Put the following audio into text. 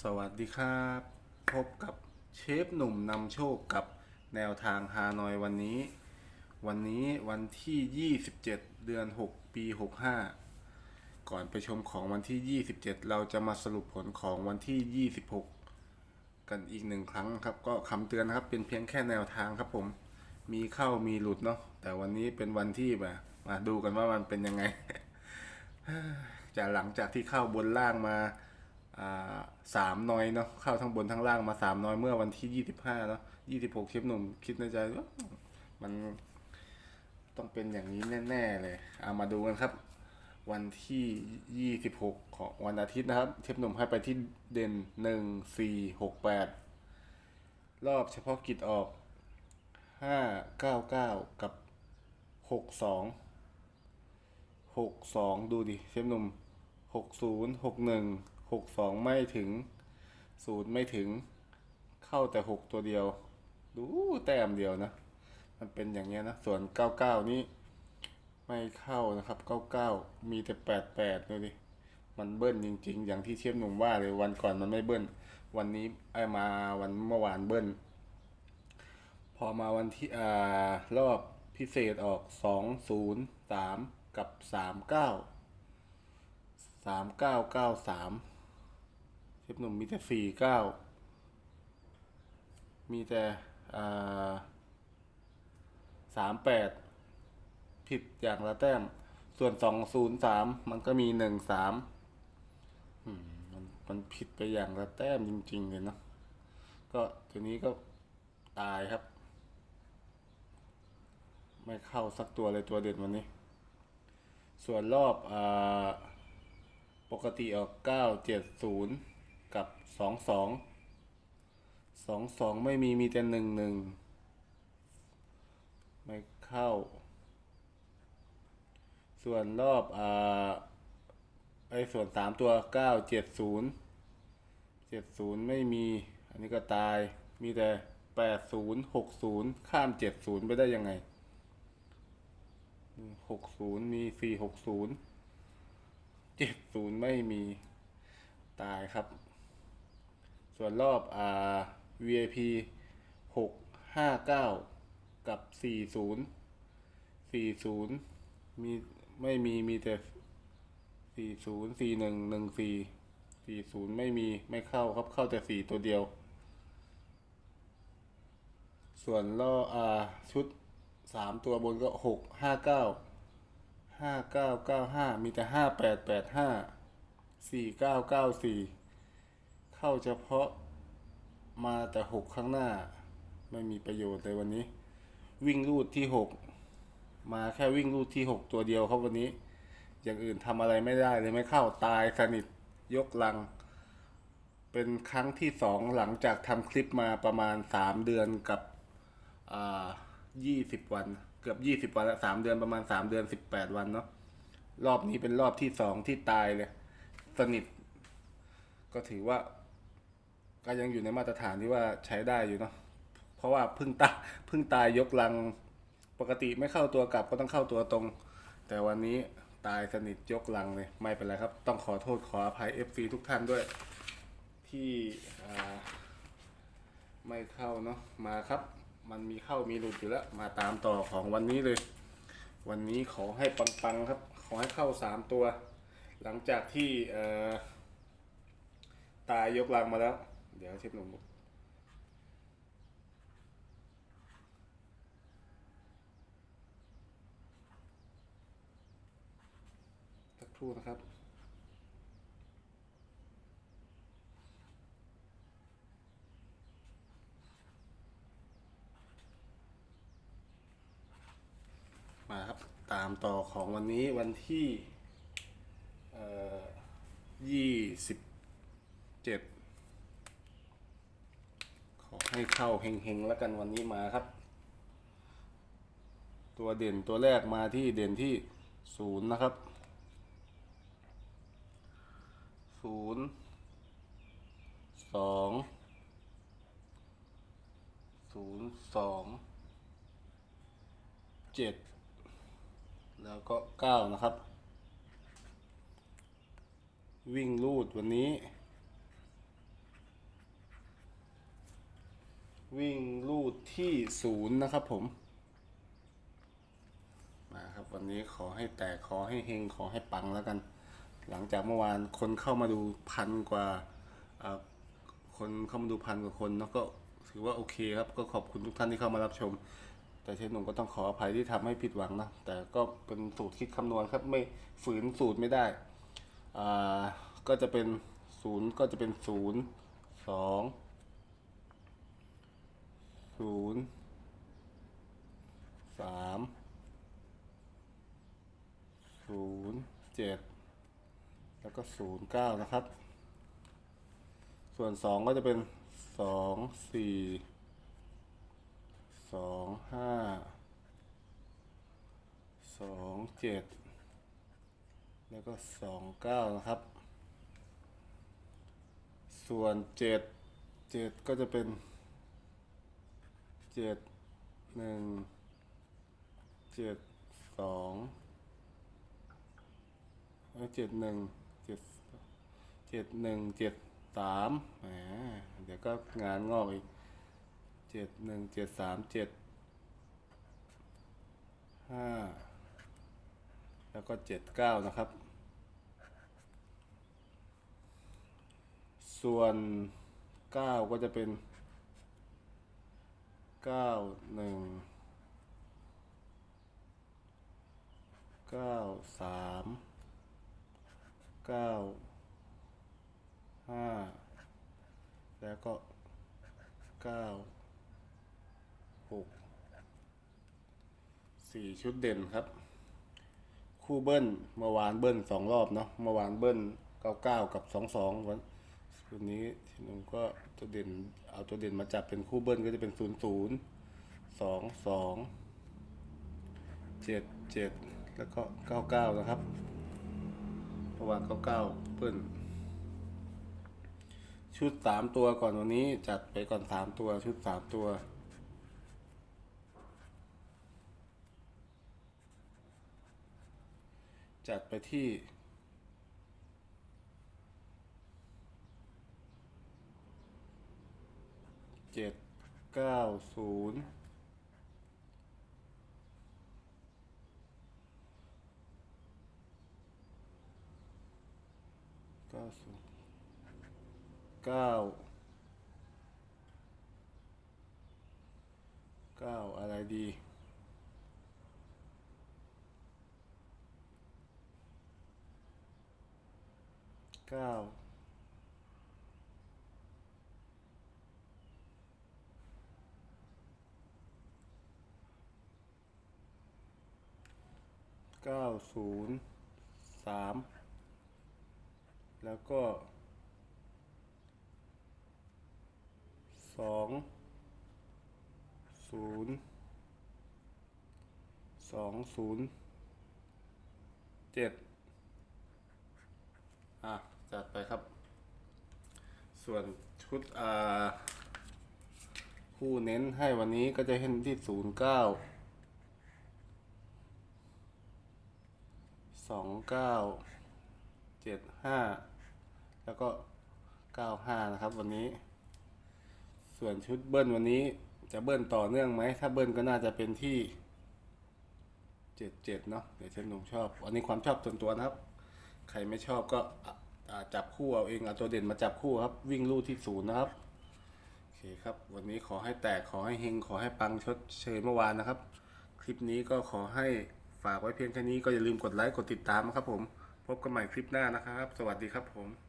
สวัสดีครับ พบกับเชฟหนุ่มนำโชคกับแนวทางฮานอยวันนี้ วันนี้วันที่ 27 เดือน 6 ปี 65 ก่อนไปชมของวันที่ 27 เราจะมาสรุปผลของวันที่ 26 กันอีกหนึ่งครั้งครับ ก็คำเตือนนะครับเป็นเพียงแค่แนวทางครับผมมีเข้ามีหลุดเนาะแต่วันนี้เป็นวันที่แบบมาดูกันว่ามันเป็นยังไงจากหลังจากที่เข้าบนล่างมา สามน้อยเนาะเข้าทั้งบนทั้งล่างมาสามน้อยเมื่อวันที่ยี่สิบห้าเนาะยี่สิบหกเชฟหนุ่มคิดในใจว่ามันต้องเป็นอย่างนี้แน่ๆเลยเอามาดูกันครับ วันที่ยี่สิบหกของวันอาทิตย์นะครับ เชฟหนุ่มให้ไปที่เด่นหนึ่งสี่หกแปดรอบเฉพาะกิจออกห้าเก้าเก้ากับหกสองหกสองดูดิเชฟหนุ่มหกศูนย์หกหนึ่ง หกสองไม่ถึงศูนย์ไม่ถึง เข้าแต่หกตัวเดียว ดูแต้มเดียวนะ มันเป็นอย่างเงี้ยนะ ส่วนเก้าเก้านี้ไม่เข้านะครับเก้าเก้ามีแต่แปดแปดเลยดิมันเบิ้ลจริง ๆ อย่างที่เชฟหนุ่มว่าเลยวันก่อนมันไม่เบิ้ลวันนี้ไอ้มาวันเมื่อวานเบิ้ลพอมาวันที่อ่ารอบพิเศษออกสองศูนย์สามกับสามเก้าสามเก้าเก้าสาม เชฟหนุ่มมีแต่สี่เก้ามีแต่สามแปดผิดอย่างละแต้ม ส่วนสองศูนย์สามมันก็มีหนึ่งสามมันมันผิดไปอย่างละแต้มจริงๆเลยเนาะก็ทีนี้ก็ตายครับ ไม่เข้าสักตัวเลยตัวเด่นวันนี้ ส่วนรอบอปกติออกเก้าเจ็ดศูนย์ กับสองสองสองสองไม่มีมีแต่หนึ่งหนึ่งไม่เข้า ส่วนรอบอ่าไอ้ส่วนสามตัวเก้าเจ็ดศูนย์เจ็ดศูนย์ไม่มี อันนี้ก็ตายมีแต่แปดศูนย์หกศูนย์ข้ามเจ็ดศูนย์ไปได้ยังไงหกศูนย์มีสี่หกศูนย์เจ็ดศูนย์ไม่มีตายครับ ส่วนรอบอ่า VIP หกห้าเก้ากับสี่ศูนย์สี่ศูนย์มีไม่มีมีแต่สี่ศูนย์สี่หนึ่งหนึ่งสี่สี่ศูนย์ไม่มีไม่เข้าครับเข้าแต่สี่ตัวเดียว ส่วนล่ออ่าชุดสามตัวบนก็หกห้าเก้าห้าเก้าเก้าห้ามีแต่ห้าแปดแปดห้าสี่เก้าเก้าสี่ เข้าเฉพาะมาแต่หกข้างหน้า ไม่มีประโยชน์เลยวันนี้ วิ่งรูดที่หกมาแค่วิ่งรูดที่หกตัวเดียวครับวันนี้ อย่างอื่นทำอะไรไม่ได้เลยไม่เข้าตายสนิทยกลัง เป็นครั้งที่สองหลังจากทำคลิปมาประมาณสามเดือนกับอ่ายี่สิบวันเกือบยี่สิบวันละสามเดือนประมาณสามเดือนสิบแปดวันเนาะรอบนี้เป็นรอบที่สองที่ตายเลย สนิท ก็ถือว่า ก็ยังอยู่ในมาตรฐานที่ว่าใช้ได้อยู่เนาะเพราะว่าพึ่งตายเพึ่งตายยกลังปกติไม่เข้าตัวกลับก็ต้องเข้าตัวตรง แต่วันนี้ตายสนิทยกลังเลยไม่เป็นไรครับ ต้องขอโทษขออภัย FC ทุกท่านด้วย ที่ไม่เข้าเนาะมาครับ มันมีเข้ามีหลุดอยู่แล้ว มาตามต่อของวันนี้เลย วันนี้ขอให้ปังๆครับ ขอให้เข้าสามตัว หลังจากที่ตายยกลังมาแล้ว เดี๋ยวเชฟหนุ่มสักครู่นะครับมาครับตามต่อของวันนี้วันที่ยี่สิบเจ็ด ให้เข้าเฮงๆแล้วกันวันนี้มาครับ ตัวเด่นตัวแรกมาที่เด่นที่ศูนย์นะครับศูนย์สองศูนย์สองเจ็ดแล้วก็เก้านะครับ วิ่งลูดวันนี้ วิ่งลูดที่ศูนย์นะครับผม มาครับวันนี้ขอให้แตกขอให้เฮงขอให้ปังแล้วกัน หลังจากเมื่อวานคนเข้ามาดูพันกว่าคนเข้ามาดูพันกว่าคนเนาะก็ถือว่าโอเคครับก็ขอบคุณทุกท่านที่เข้ามารับชม แต่เชนหนุ่มก็ต้องขออภัยที่ทำให้ผิดหวังนะแต่ก็เป็นสูตรคิดคำนวณครับไม่ฝืนสูตรไม่ได้อ่าก็จะเป็นศูนย์ก็จะเป็นศูนย์สอง ศูนย์สามศูนย์เจ็ดแล้วก็ศูนย์เก้านะครับ ส่วนสองก็จะเป็นสองสี่สองห้าสองเจ็ดแล้วก็สองเก้านะครับ ส่วนเจ็ดเจ็ดก็จะเป็น เจ็ดหนึ่งเจ็ดสองเจ็ดหนึ่งเจ็ดเจ็ดหนึ่งเจ็ดสามแหมเดี๋ยวก็งานงอกอีกเจ็ดหนึ่งเจ็ดสามเจ็ดห้าแล้วก็เจ็ดเก้านะครับ ส่วนเก้าก็จะเป็น เก้าหนึ่งเก้าสามเก้าห้าแล้วก็เก้าหกสี่ชุดเด่นครับ คู่เบิ้ลเมื่อวานเบิ้ลสองรอบเนาะเมื่อวานเบิ้ลเก้าเก้ากับสองสองวัน วันนี้ทีนึงก็ตัวเด่นเอาตัวเด่นมาจับเป็นคู่เบิ้ลก็จะเป็นศูนย์ศูนย์สองสองเจ็ดเจ็ดแล้วก็เก้าเก้านะครับเมื่านเก้าเก้าเบิ้ลชุดสามตัวก่อนวันนี้จัดไปก่อนสามตัวชุดสามตัวจัดไปที่ เจ็ดเก้าศูนย์เก้าศูนย์เก้าเก้าอะไรดีเก้า เก้าศูนย์สามแล้วก็สองศูนย์สองศูนย์เจ็ดอะ จัดไปครับ ส่วนชุดอ่า คู่เน้นให้วันนี้ก็จะเห็นที่ศูนย์เก้า สองเก้าเจ็ดห้าแล้วก็เก้าห้านะครับวันนี้ ส่วนชุดเบิ้ลวันนี้จะเบิ้ลต่อเนื่องไหม ถ้าเบิ้ลก็น่าจะเป็นที่เจ็ดเจ็ดเนาะเดี๋ยวเชนหนุ่มชอบอันนี้ความชอบส่วนตัวนะครับ ใครไม่ชอบก็จับคู่เอาเองเอาตัวเด่นมาจับคู่ครับ วิ่งลู่ที่ศูนย์นะครับโอเคครับ วันนี้ขอให้แตกขอให้เฮงขอให้ปังชดเชยเมื่อวานนะครับ คลิปนี้ก็ขอให้ ฝากไว้เพียงแค่นี้ก็อย่าลืมกดไลค์กดติดตามนะครับผม พบกันใหม่คลิปหน้านะครับ สวัสดีครับผม